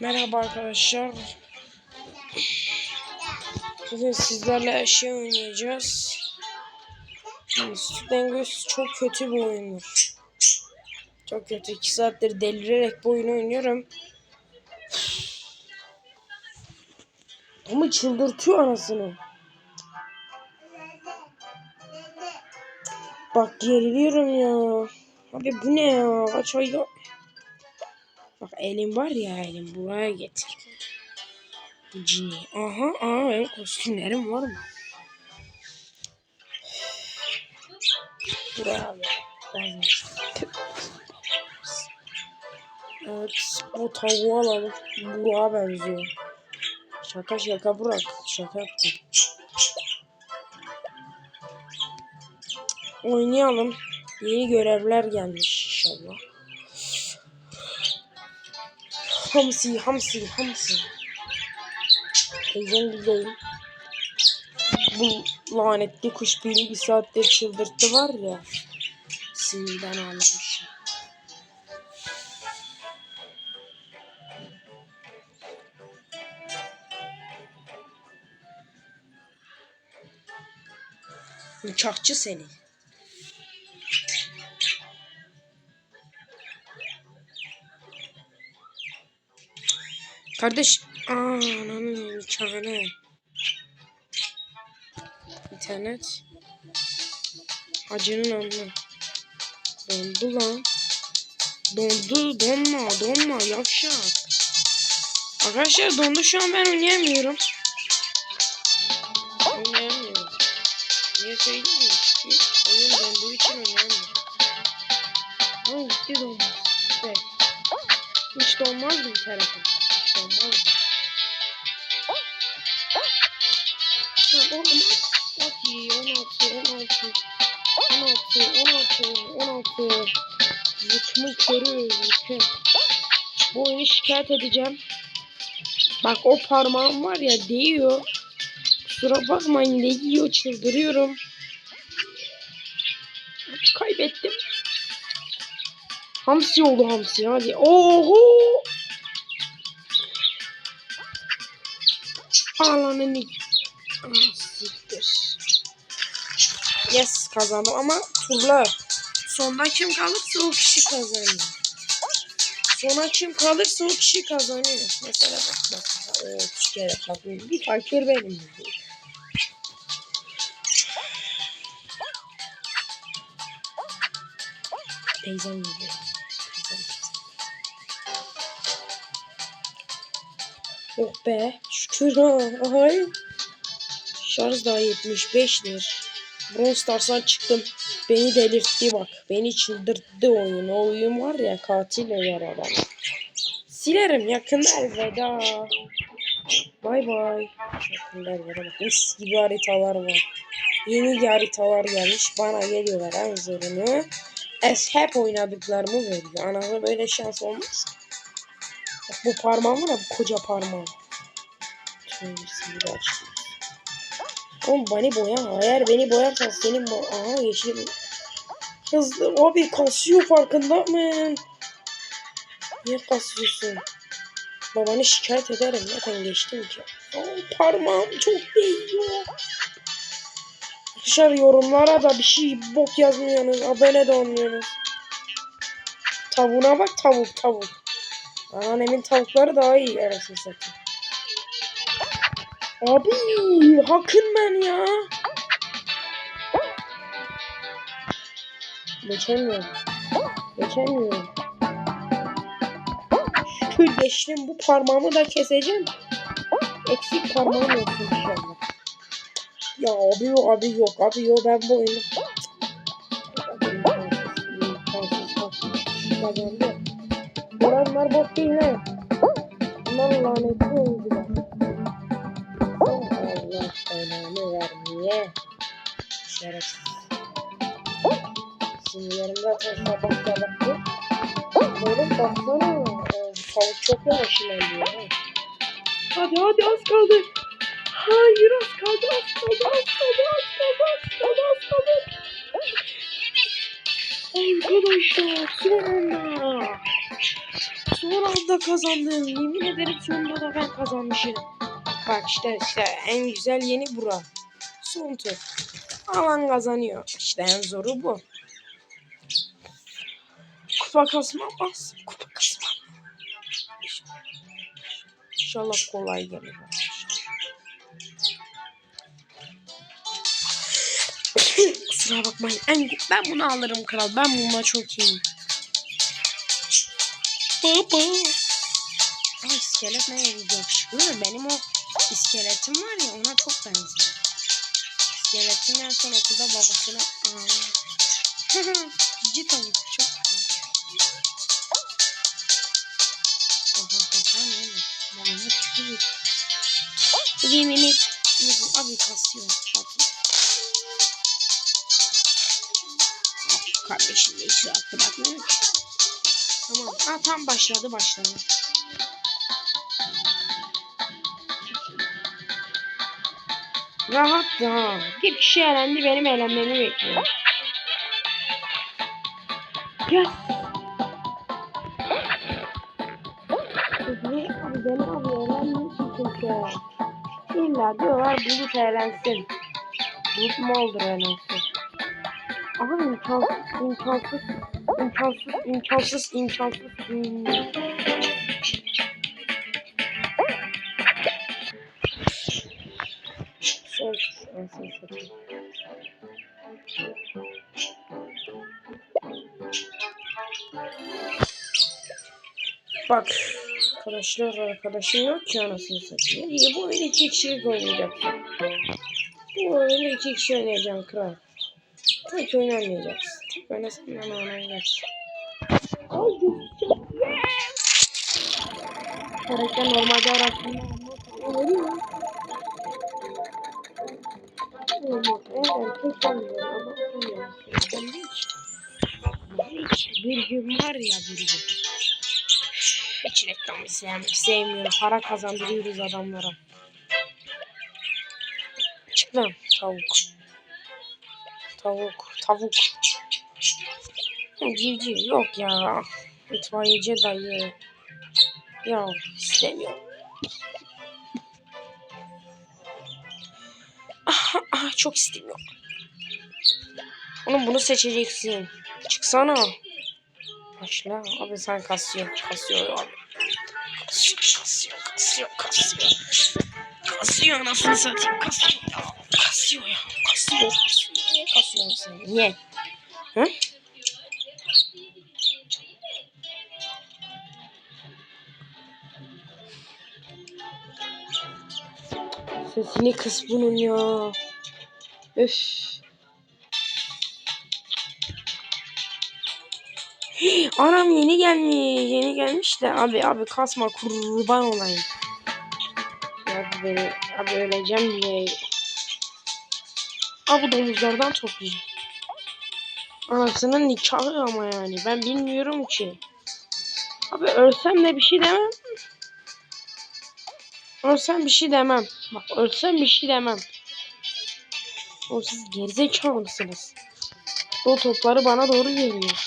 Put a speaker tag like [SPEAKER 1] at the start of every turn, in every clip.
[SPEAKER 1] Merhaba arkadaşlar. Bugün sizlerle şey oynayacağız. Stengos çok kötü bir oyundur. Çok kötü. 2 saattir delirerek bu oyunu oynuyorum. Ama çıldırtıyor anasını. Bak geriliyorum ya. Abi bu ne ya? Kaç ay Bak elim var ya elim buraya getir. Cini. Aha aha benim kostümlerim var mı? Buraya. Lazım. Evet bu tavuğu alalım. Burak'a benziyor. Şaka şaka Burak. Şaka yaptım. Oynayalım. Yeni görevler gelmiş inşallah. Hamsi, hamsi, hamsi. Teyzem gideyim. Bu lanetli kuş beni bir saattir çıldırttı var ya. Sinirden ağlamışım. Uçakçı seni. Kardeş. Ananın imkanı. İnternet. Hacının anı. Dondu lan. Dondu. Donma. Donma. Yavşak. Arkadaşlar dondu şu an ben oynayamıyorum. Oynayamıyorum. Niye söyleyeyim mi? Oyun donduğu için oynayamıyorum. Ama gitti donmaz. Evet. Hiç donmaz mı telefon? Donmaz mı? Oğlum bak iyi 16 16 16 16 16 Zıçımı körü zıçım Bu oyunu şikayet edeceğim. Bak o parmağım var ya değiyor. Kusura bakmayın değiyor çıldırıyorum. Kaybettim. Hamsi oldu hamsi hadi. Oho Alanın Ah, siktir. Yes kazandım ama turla. Sonda kim kalırsa o kişi kazanıyor. Sona kim kalırsa o kişi kazanıyor. Mesela bak bak. O üç kere bak bir fakir benim. Teyzem gidiyor. Oh be şükür ha. Ay. Şarj daha 75'tir. Brawl Stars'tan çıktım. Beni delirtti bak. Beni çıldırttı oyun. O oyun var ya katil eder adam. Silerim yakında elveda. Bay bay. Yakında elveda bak. Mis gibi haritalar var. Yeni haritalar gelmiş. Bana geliyorlar en zorunu. Es hep oynadıklarımı veriyor. Anada böyle şans olmaz. Bak bu parmağım var ya bu koca parmağım. Tüm bir açtım. Oğlum beni boya. Eğer beni boyarsan senin bo Aha yeşil. Hızlı. Abi kasıyor farkında mı? Niye kasıyorsun? Babanı şikayet ederim. Zaten geçtim ki. Oh, parmağım çok değiyor. Arkadaşlar yorumlara da bir şey bok yazmıyorsunuz. Abone de olmuyorsunuz. Tavuğuna bak tavuk tavuk. Annemin tavukları daha iyi arasını satayım. Abi hakın ben ya. Geçemiyorum. Geçemiyorum. Şükür geçtim. Bu parmağımı da keseceğim. Eksik parmağım olsun inşallah. Ya abi yok abi yok abi yok ben bu oyunu. Bunlar bot değil ha. Bunlar lanetli oyuncular. Allah belanı vermeye. Şerefsiz. Sinirlerim zaten sabah sabah Oğlum baksana. Tavuk çok yavaş ilerliyor. Ha. Hadi hadi az kaldı. Hayır az kaldı az kaldı az kaldı az kaldı az kaldı az kaldı. Arkadaşlar son anda. Son anda kazandım. Yemin ederim sonunda da ben kazanmışım. Bak işte işte en güzel yeni bura. Son tur. Alan kazanıyor. İşte en zoru bu. Kupa kasmamaz. Kupa kasmam. İnşallah kolay gelir. Kusura bakmayın. En, ben bunu alırım kral. Ben bununla çok iyiyim. Ay iskelet ne yakışıklı? Benim o iskeletim var ya ona çok benziyor. İskeletin en son okulda babasına... Cici tavuk çok. Oha oha ne ne? Babama küfür et. Yemin et. Abi kasıyor. Bakın. Kardeşim de hiç rahat bırakmıyor. Tamam. Ha tam başladı başladı. Rahat da. Bir kişi elendi benim eğlenmemi bekliyor. Kızı abi beni abi ki kimse. İlla diyorlar bulut eğlensin. Bulut mu olur eğlensin? Aha imkansız, imkansız, imkansız, imkansız, imkansız. Bak arkadaşlar arkadaşım yok ki anasını satayım. İyi bu oyunu iki kişilik oynayacaksın. Bu oyunu iki kişi oynayacaksın kral. Tek oynamayacaksın. Oynayacaksın. Ay gözükecek. Karakter normalde hiç bir gün var ya bir gün. Hiç reklamı sevmiyorum. sevmiyorum. Para kazandırıyoruz adamlara. Çık lan tavuk. Tavuk, tavuk. Civciv yok ya. İtfaiyeci dayı. Ya istemiyorum. Ah, ah, çok istemiyorum. Oğlum bunu seçeceksin. Çıksana. Başla. Abi sen kasıyor. Kasıyor abi. Kasıyor, kasıyor, kasıyor, kasıyor. Kasıyor anasını satayım. Kasıyor ya. Kasıyor ya. Kasıyor. Niye kasıyorsun? Niye? Hı? Sesini kıs bunun ya. Öf. Anam yeni gelmiş. Yeni gelmiş de abi abi kasma kurban olayım. Ya beni abi öleceğim diye. Abi domuzlardan toplayayım. Anasının nikahı ama yani ben bilmiyorum ki. Abi ölsem de bir şey demem. Ölsem bir şey demem. Bak ölsem bir şey demem. O siz gerizekalı mısınız? O topları bana doğru geliyor.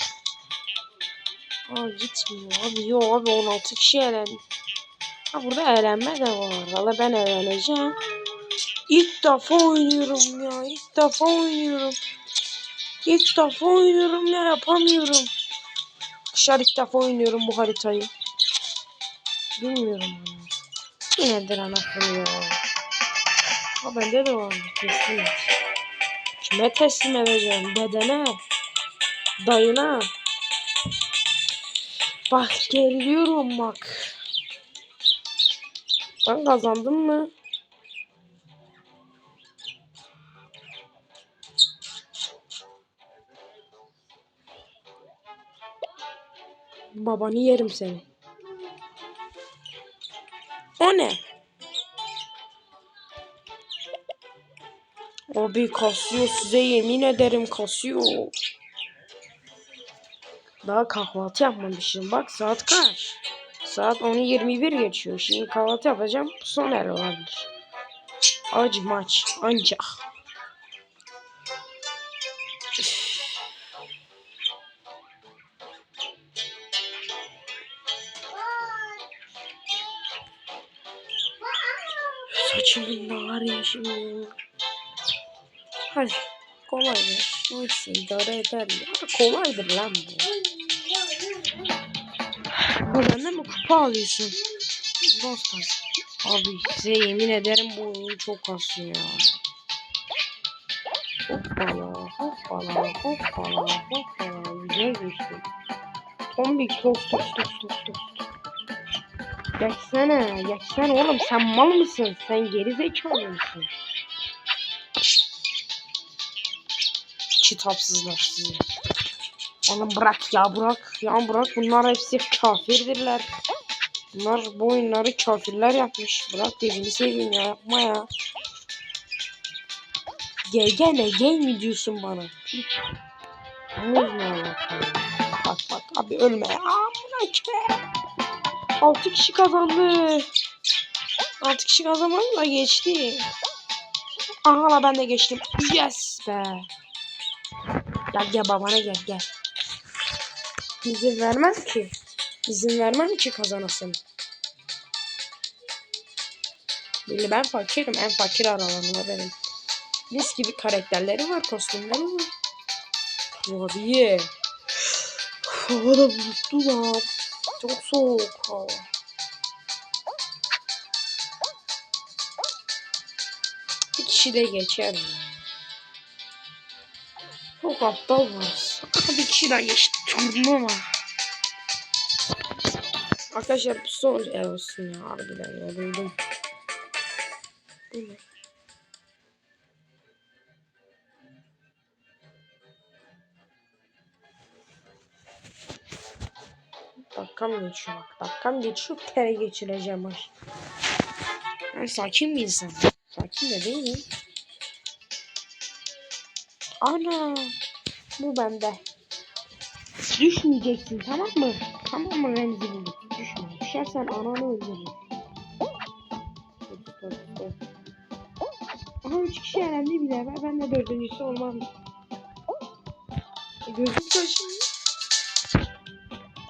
[SPEAKER 1] Aa gitmiyor abi. Yo abi 16 kişi elendi. Ha burada eğlenme de var. Valla ben eğleneceğim. İlk defa oynuyorum ya. İlk defa oynuyorum. İlk defa oynuyorum ya yapamıyorum. Dışarı ilk defa oynuyorum bu haritayı. Bilmiyorum. Nedir anahtarı ya? Ha bende de var. Teslim. Kime teslim edeceğim? Dedene. Dayına. Bak geliyorum bak. Ben kazandım mı? Babanı yerim seni. O ne? Abi kasıyor size yemin ederim kasıyor. Daha kahvaltı yapmamışım. Bak saat kaç? Saat 10.21 geçiyor. Şimdi kahvaltı yapacağım. Son el olabilir. Acı maç. Ancak. Saçımın da var ya şimdi. Hadi. Kolay ya. Neyse idare ederler. Kolaydır lan bu. Bu benden mi kupa alıyorsun? Bostas. Abi size yemin ederim bu oyun çok kasıyor ya. Hoppala hoppala hoppala hoppala. Güzel geçti. Tombik tost tost tost tost tost. Geçsene, geçsene oğlum sen mal mısın? Sen geri zekalı mısın? Kitapsızlar sizi. Oğlum bırak ya bırak ya bırak bunlar hepsi kafirdirler. Bunlar bu oyunları kafirler yapmış. Bırak gözünü seveyim ya yapma ya. Gel gel ne gel mi diyorsun bana? Mı Bak bak abi ölme. Amına ke. 6 kişi kazandı. 6 kişi kazanmayla geçti. Aha la ben de geçtim. Yes be. Gel gel babana gel gel. İzin vermez ki. İzin vermem ki kazanasın. Belli ben fakirim. En fakir aralarında benim. Mis gibi karakterleri var. Kostümleri var. Abi. Hava da bulutlu lan. Çok soğuk hava. Bir kişi de geçer? Çok aptal var. Bir kişi daha geçti. Turnuva. Arkadaşlar bu son ev olsun ya. Harbiden yoruldum. Bu ne? Dakikam geçiyor bak. Dakikam geçiyor. Kere geçireceğim aş. Ben sakin bir insan. Sakin de değilim. Ana. Bu bende. Düşmeyeceksin tamam mı? Tamam mı Remzi bulduk. Düşme. Düşersen ananı öldürürüm. Aha üç kişi elendi bile. Ben, de dördüncüsü olmam. E, Gözüm kaşınıyor.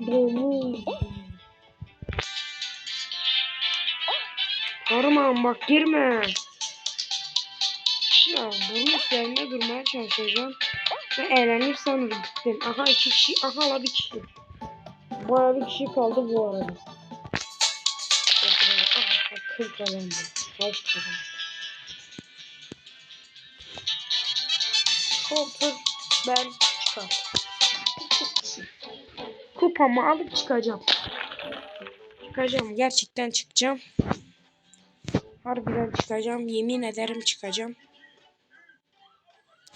[SPEAKER 1] Domuz. Arman bak girme. Ya bunun üzerinde durmaya çalışacağım. Ve eğlenir sanırım gittim. Aha iki kişi. Aha la bir kişi. Baya bir kişi kaldı bu arada. Aha kıl kazandı. Kaç kazandı. Koltur ben çıkar. Kupamı alıp çıkacağım. Çıkacağım. Gerçekten çıkacağım. Harbiden çıkacağım. Yemin ederim çıkacağım.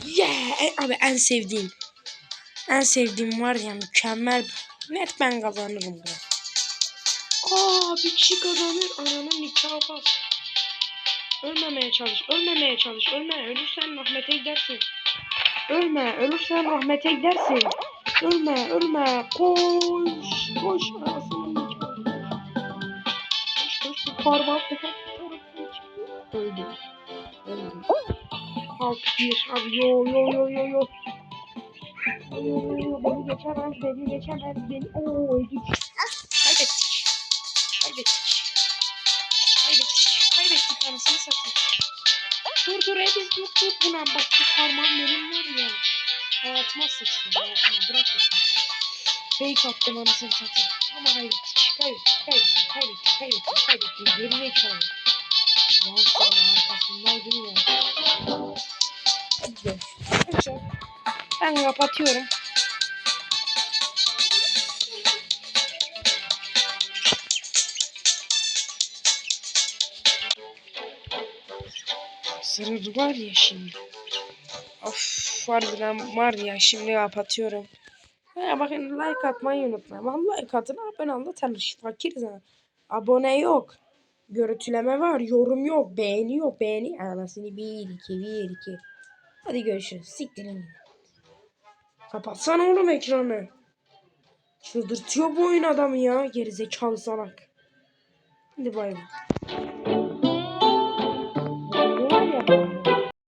[SPEAKER 1] Yeah! E, Abi en sevdiğim. En sevdiğim var ya mükemmel. Net ben kazanırım bunu. Aa bir kişi kazanır. Ananın nikahı. Ölmemeye çalış. Ölmemeye çalış. Ölme. Ölürsen rahmete gidersin. Ölme. Ölürsen rahmete gidersin. Ölme. Ölme. Koş. Koş. Anasının nikahı. Koş koş. Öldü. Öldü. Alt bir. Abi yo yo yo yo yo. Beni geçemez, beni geçemez, beni... Oo öldük. Kaybettik. Kaybettik. Kaybettik. Kaybettik anasını satayım. Dur dur Ediz dur dur buna bak bu parmağım benim var ya. Hayatıma sıçtı hayatıma bırak bakayım. Fake attım anasını satayım. Ama kaybettik. Kaybettik kaybettik kaybettik kaybettik kaybettik. Geri zekalı. Lan sana arkasındaydım ya. Ben kapatıyorum. Sırrı var ya şimdi. Of harbiden var ya şimdi kapatıyorum. Ha, bakın like atmayı unutmayın. Vallahi like atın abone olun da tanış. Abone yok. Görüntüleme var. Yorum yok. Beğeni yok. Beğeni. Anasını bir iki bir iki. Hadi görüşürüz. Siktirin. Kapatsana oğlum ekranı. Çıldırtıyor bu oyun adamı ya. Gerizekalı salak. Hadi bay bay.